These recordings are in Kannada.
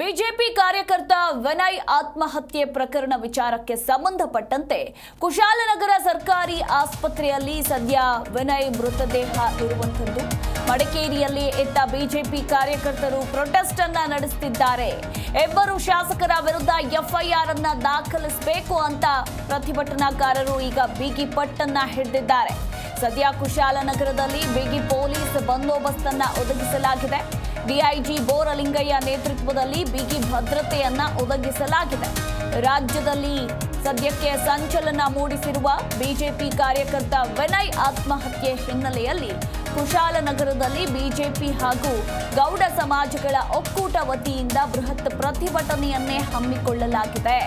ಬಿಜೆಪಿ ಕಾರ್ಯಕರ್ತ ವಿನಯ್ ಆತ್ಮಹತ್ಯೆ ಪ್ರಕರಣ ವಿಚಾರಕ್ಕೆ ಸಂಬಂಧಪಟ್ಟಂತೆ ಕುಶಾಲನಗರ ಸರ್ಕಾರಿ ಆಸ್ಪತ್ರೆಯಲ್ಲಿ ಸದ್ಯ ವಿನಯ್ ಮೃತದೇಹ ಇರುವಂಥದ್ದು. ಮಡಿಕೇರಿಯಲ್ಲಿ ಇದ್ದ ಬಿಜೆಪಿ ಕಾರ್ಯಕರ್ತರು ಪ್ರೊಟೆಸ್ಟ್ ಅನ್ನ ನಡೆಸುತ್ತಿದ್ದಾರೆ ಇಬ್ಬರು ಶಾಸಕರ ವಿರುದ್ಧ ಎಫ್ಐಆರ್ ಅನ್ನ ದಾಖಲಿಸಬೇಕು ಅಂತ ಪ್ರತಿಭಟನಾಕಾರರು ಈಗ ಬಿಗಿ ಪಟ್ಟನ್ನ ಹಿಡಿದಿದ್ದಾರೆ. ಸದ್ಯ ಕುಶಾಲನಗರದಲ್ಲಿ ಬಿಗಿ ಪೊಲೀಸ್ ಬಂದೋಬಸ್ತ್ ಅನ್ನ ಒದಗಿಸಲಾಗಿದೆ. ಡಿಐಜಿ ಬೋರಲಿಂಗಯ್ಯ ನೇತೃತ್ವದಲ್ಲಿ ಬಿಗಿ ಭದ್ರತೆಯನ್ನ ಒದಗಿಸಲಾಗಿದೆ. ರಾಜ್ಯದಲ್ಲಿ ಸದ್ಯಕ್ಕೆ ಸಂಚಲನ ಮೂಡಿಸಿರುವ ಬಿಜೆಪಿ ಕಾರ್ಯಕರ್ತ ವಿನಯ್ ಆತ್ಮಹತ್ಯೆ ಹಿನ್ನೆಲೆಯಲ್ಲಿ ಕುಶಾಲನಗರದಲ್ಲಿ ಬಿಜೆಪಿ ಹಾಗೂ ಗೌಡ ಸಮಾಜಗಳ ಒಕ್ಕೂಟ ವತಿಯಿಂದ ಬೃಹತ್ ಪ್ರತಿಭಟನೆಯನ್ನೇ ಹಮ್ಮಿಕೊಳ್ಳಲಾಗಿದೆ.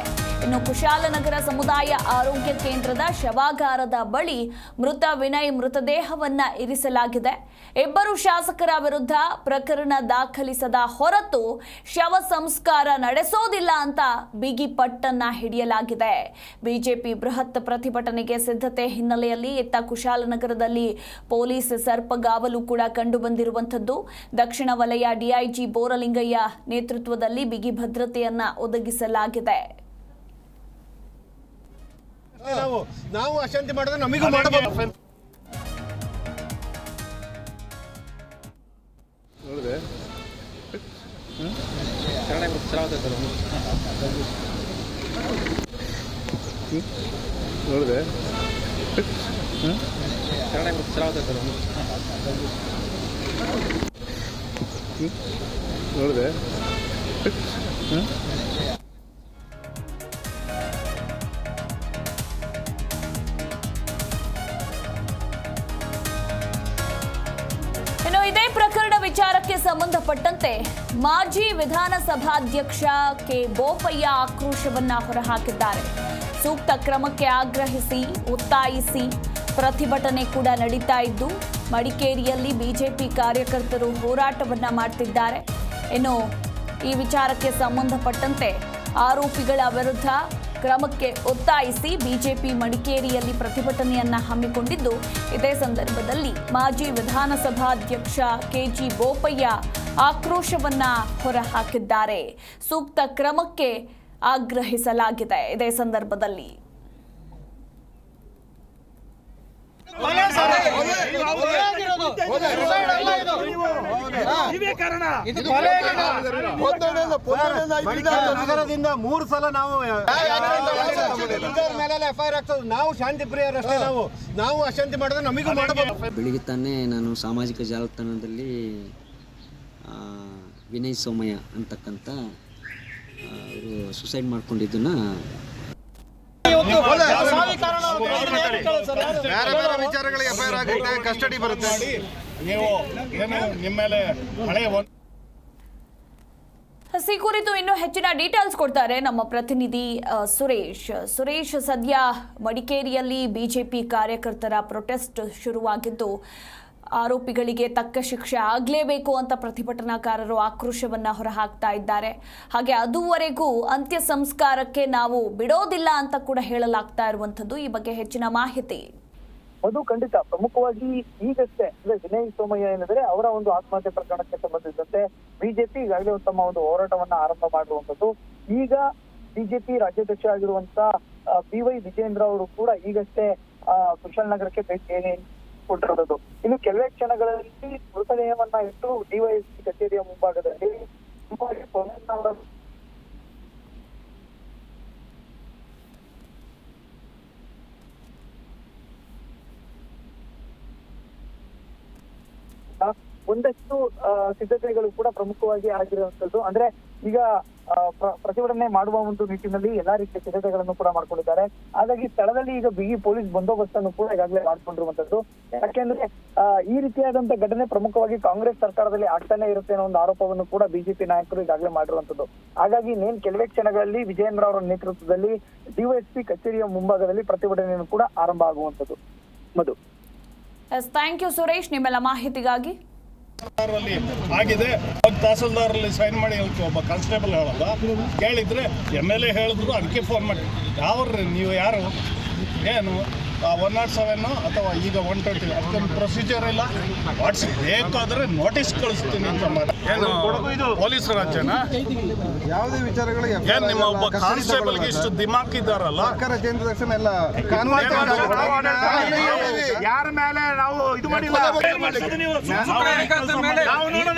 ಇನ್ನು ಕುಶಾಲನಗರ ಸಮುದಾಯ ಆರೋಗ್ಯ ಕೇಂದ್ರದ ಶವಾಗಾರದ ಬಳಿ ಮೃತ ವಿನಯ್ ಮೃತದೇಹವನ್ನ ಇರಿಸಲಾಗಿದೆ. ಇಬ್ಬರು ಶಾಸಕರ ವಿರುದ್ಧ ಪ್ರಕರಣ ದಾಖಲಿಸದ ಹೊರತು ಶವ ಸಂಸ್ಕಾರ ನಡೆಸೋದಿಲ್ಲ ಅಂತ ಬಿಗಿ ಪಟ್ಟನ್ನ ಹಿಡಿಯಲಾಗಿದೆ. ಬಿಜೆಪಿ ಬೃಹತ್ ಪ್ರತಿಭಟನೆಗೆ ಸಿದ್ಧತೆ ಹಿನ್ನೆಲೆಯಲ್ಲಿ ಇತ್ತ ಕುಶಾಲನಗರದಲ್ಲಿ ಪೊಲೀಸ್ ಸರ್ಪಗಾವಲು ಕೂಡ ಕಂಡು ಬಂದಿರುವಂಥದ್ದು ದಕ್ಷಿಣ ವಲಯ ಡಿಐಜಿ ಬೋರಲಿಂಗಯ್ಯ ನೇತೃತ್ವದಲ್ಲಿ ಬಿಗಿ ಭದ್ರತೆಯನ್ನ ಒದಗಿಸಲಾಗಿದೆ. ನಾವು ನಾವು ಅಶಾಂತಿ ಮಾಡಿದ್ರೆ ನಮಗೂ ಮಾಡಬಹುದು ನೋಡಿದೆ ನೋಡಿದೆ. ನೋಡಿದೆ ಇನ್ನು ಇದೇ ಪ್ರಕರಣ ವಿಚಾರಕ್ಕೆ ಸಂಬಂಧಪಟ್ಟಂತೆ ಮಾಜಿ ವಿಧಾನಸಭಾಧ್ಯಕ್ಷ ಕೆ. ಬೋಪಯ್ಯ ಆಕ್ರೋಶವನ್ನ ಹೊರಹಾಕಿದ್ದಾರೆ. ಸೂಕ್ತ ಕ್ರಮಕ್ಕೆ ಆಗ್ರಹಿಸಿ ಒತ್ತಾಯಿಸಿ ಪ್ರತಿಭಟನೆ ಕೂಡ ನಡೀತಾ ಇದ್ದು, ಮಡಿಕೇರಿಯಲ್ಲಿ ಬಿಜೆಪಿ ಕಾರ್ಯಕರ್ತರು ಹೋರಾಟವನ್ನ ಮಾಡ್ತಿದ್ದಾರೆ. ಇನ್ನು ಈ ವಿಚಾರಕ್ಕೆ ಸಂಬಂಧಪಟ್ಟಂತೆ ಆರೋಪಿಗಳ ವಿರುದ್ಧ ಕ್ರಮಕ್ಕೆ ಒತ್ತಾಯಿಸಿ ಬಿಜೆಪಿ ಮಡಿಕೇರಿಯಲ್ಲಿ ಪ್ರತಿಭಟನೆಯನ್ನ ಹಮ್ಮಿಕೊಂಡಿದ್ದು, ಇದೇ ಸಂದರ್ಭದಲ್ಲಿ ಮಾಜಿ ವಿಧಾನಸಭಾಧ್ಯಕ್ಷ ಕೆಜಿ ಬೋಪಯ್ಯ ಆಕ್ರೋಶವನ್ನ ಹೊರಹಾಕಿದ್ದಾರೆ. ಸೂಕ್ತ ಕ್ರಮಕ್ಕೆ ಆಗ್ರಹಿಸಲಾಗಿದೆ ಇದೇ ಸಂದರ್ಭದಲ್ಲಿ. ನಗರದಿಂದ ಮೂರು ಸಲ ನಾವು ನಾವು ಶಾಂತಿ ಪ್ರಿಯರಷ್ಟೇ ನಾವು. ನಾವು ಅಶಾಂತಿ ಮಾಡಿದ್ರೆ ನಮಗೂ ಮಾಡಬಹುದು. ಬೆಳಿಗ್ಗೆ ತಾನೇ ನಾನು ಸಾಮಾಜಿಕ ಜಾಲತಾಣದಲ್ಲಿ ವಿನಯ್ ಸೋಮಯ್ಯ ಅಂತಕ್ಕಂಥ ಅವರು ಸುಸೈಡ್ ಮಾಡ್ಕೊಂಡಿದ್ದನ್ನ ಬೇರೆ ಬೇರೆ ವಿಚಾರಗಳಿಗೆ ಎಫ್ಐಆರ್ ಆಗುತ್ತೆ. ಕಸ್ಟಡಿ ಬರುತ್ತೆ. ನೀವು ಏನು ನಿಮ್ಮ ಮೇಲೆ ಹಳೆಯ ಕುರಿತು ಇನ್ನು ಹೆಚ್ಚಿನ ಡೀಟೇಲ್ಸ್ ಕೊಡ್ತಾರೆ ನಮ್ಮ ಪ್ರತಿನಿಧಿ ಸುರೇಶ್. ಸುರೇಶ್ ಸದ್ಯ ಮಡಿಕೇರಿಯಲ್ಲಿ ಬಿಜೆಪಿ ಕಾರ್ಯಕರ್ತರ ಪ್ರೊಟೆಸ್ಟ್ ಶುರುವಾಗಿದ್ದು ಆರೋಪಿಗಳಿಗೆ ತಕ್ಕ ಶಿಕ್ಷೆ ಆಗಲೇಬೇಕು ಅಂತ ಪ್ರತಿಭಟನಾಕಾರರು ಆಕ್ರೋಶವನ್ನ ಹೊರಹಾಕ್ತಾ ಇದ್ದಾರೆ. ಹಾಗೆ ಅದುವರೆಗೂ ಅಂತ್ಯ ಸಂಸ್ಕಾರಕ್ಕೆ ನಾವು ಬಿಡೋದಿಲ್ಲ ಅಂತ ಕೂಡ ಹೇಳಲಾಗ್ತಾ ಇರುವಂತದ್ದು ಈ ಬಗ್ಗೆ ಹೆಚ್ಚಿನ ಮಾಹಿತಿ. ಅದು ಖಂಡಿತ. ಪ್ರಮುಖವಾಗಿ ಈಗಷ್ಟೇ, ಅಂದ್ರೆ ವಿನಯ್ ಸೋಮಯ್ಯ ಏನಿದ್ರೆ ಅವರ ಒಂದು ಆತ್ಮಹತ್ಯೆ ಪ್ರಕರಣಕ್ಕೆ ಸಂಬಂಧಿಸಿದಂತೆ ಬಿಜೆಪಿ ಈಗಾಗಲೇ ಉತ್ತಮ ಒಂದು ಹೋರಾಟವನ್ನ ಆರಂಭ ಮಾಡಿರುವಂತದ್ದು ಈಗ ಬಿಜೆಪಿ ರಾಜ್ಯಾಧ್ಯಕ್ಷ ಆಗಿರುವಂತ ಬಿ ವೈ ವಿಜೇಂದ್ರ ಅವರು ಕೂಡ ಈಗಷ್ಟೇ ಕುಶಾಲನಗರಕ್ಕೆ ಭೇಟಿ ಕೊಟ್ಟಿರೋದು ಇನ್ನು ಕೆಲವೇ ಕ್ಷಣಗಳಲ್ಲಿ ಮೃತದೇಹವನ್ನ ಇಟ್ಟು ಡಿವೈಎಸ್ಪಿ ಕಚೇರಿಯ ಮುಂಭಾಗದಲ್ಲಿ ಅವರ ಒಂದಷ್ಟು ಸಿದ್ಧತೆಗಳು ಕೂಡ ಪ್ರಮುಖವಾಗಿ ಆಗಿರುವಂತದ್ದು ಅಂದ್ರೆ ಈಗ ಪ್ರತಿಭಟನೆ ಮಾಡುವ ಒಂದು ನಿಟ್ಟಿನಲ್ಲಿ ಎಲ್ಲಾ ರೀತಿಯ ಸಿದ್ಧತೆಗಳನ್ನು ಕೂಡ ಮಾಡ್ಕೊಂಡಿದ್ದಾರೆ. ಹಾಗಾಗಿ ಸ್ಥಳದಲ್ಲಿ ಈಗ ಬಿಗಿ ಪೊಲೀಸ್ ಬಂದೋಬಸ್ತ್ ಅನ್ನು ಕೂಡ ಈಗಾಗಲೇ ಮಾಡ್ಕೊಂಡಿರುವಂತದ್ದು ಯಾಕೆಂದ್ರೆ ಈ ರೀತಿಯಾದಂತ ಘಟನೆ ಪ್ರಮುಖವಾಗಿ ಕಾಂಗ್ರೆಸ್ ಸರ್ಕಾರದಲ್ಲಿ ಆಗ್ತಾನೆ ಇರುತ್ತೆ ಅನ್ನೋ ಒಂದು ಆರೋಪವನ್ನು ಕೂಡ ಬಿಜೆಪಿ ನಾಯಕರು ಈಗಾಗಲೇ ಮಾಡಿರುವಂತದ್ದು ಹಾಗಾಗಿ ಇನ್ನೇನ್ ಕೆಲವೇ ಕ್ಷಣಗಳಲ್ಲಿ ವಿಜಯೇಂದ್ರ ಅವರ ನೇತೃತ್ವದಲ್ಲಿ ಡಿವೈಎಸ್ಪಿ ಕಚೇರಿಯ ಮುಂಭಾಗದಲ್ಲಿ ಪ್ರತಿಭಟನೆಯನ್ನು ಕೂಡ ಆರಂಭ ಆಗುವಂತದ್ದು ಮಧು. ಥ್ಯಾಂಕ್ ಯು ಸುರೇಶ್ ನಿಮ್ಮೆಲ್ಲ ಮಾಹಿತಿಗಾಗಿ ಆಗಿದೆ. ತಹಸೀಲ್ದಾರಲ್ಲಿ ಸೈನ್ ಮಾಡಿ ಅಂತ ಒಬ್ಬ ಕಾನ್ಸ್ಟೇಬಲ್ ಹೇಳಲ್ಲ ಕೇಳಿದ್ರೆ ಎಂ ಎಲ್ ಎ ಹೇಳಿದ್ರು, ಅದಕ್ಕೆ ಫೋನ್ ಮಾಡಿ. ಯಾವ್ರಿ ನೀವು ಯಾರು? ಏನು? ಒನ್ ನಾಟ್ ಸೆವೆನ್ ಅಥವಾ ಈಗ ಒನ್ ಟ್ವೆಂಟಿ ಅದಕ್ಕೊಂದು ಪ್ರೊಸೀಜರ್ ಇಲ್ಲ ವಾಟ್ಸ್ ಬೇಕಾದ್ರೆ ನೋಟಿಸ್ ಕಳಿಸ್ತೀನಿ ಅಂತ ಮಾಡಿ ಏನು ಪೊಲೀಸ್ ರಾಜ್ಯನ ಯಾವುದೇ ವಿಚಾರಗಳು ಏನು ನಿಮ್ಮ ಒಬ್ಬ ಕಾನ್ಸ್ಟೇಬಲ್ಗೆ ಇಷ್ಟು ದಿಮಾಕ್ ಇದ್ದಾರಲ್ಲ ಸರ್ಕಾರ ಚೇಂಜ್ ತಕ್ಷಣ ಎಲ್ಲ ಕಾನೂನು ಯಾರ ಮೇಲೆ ನಾವು ಇದು ಮಾಡಿಲ್ಲ ನಾವು ನೋಡೋಣ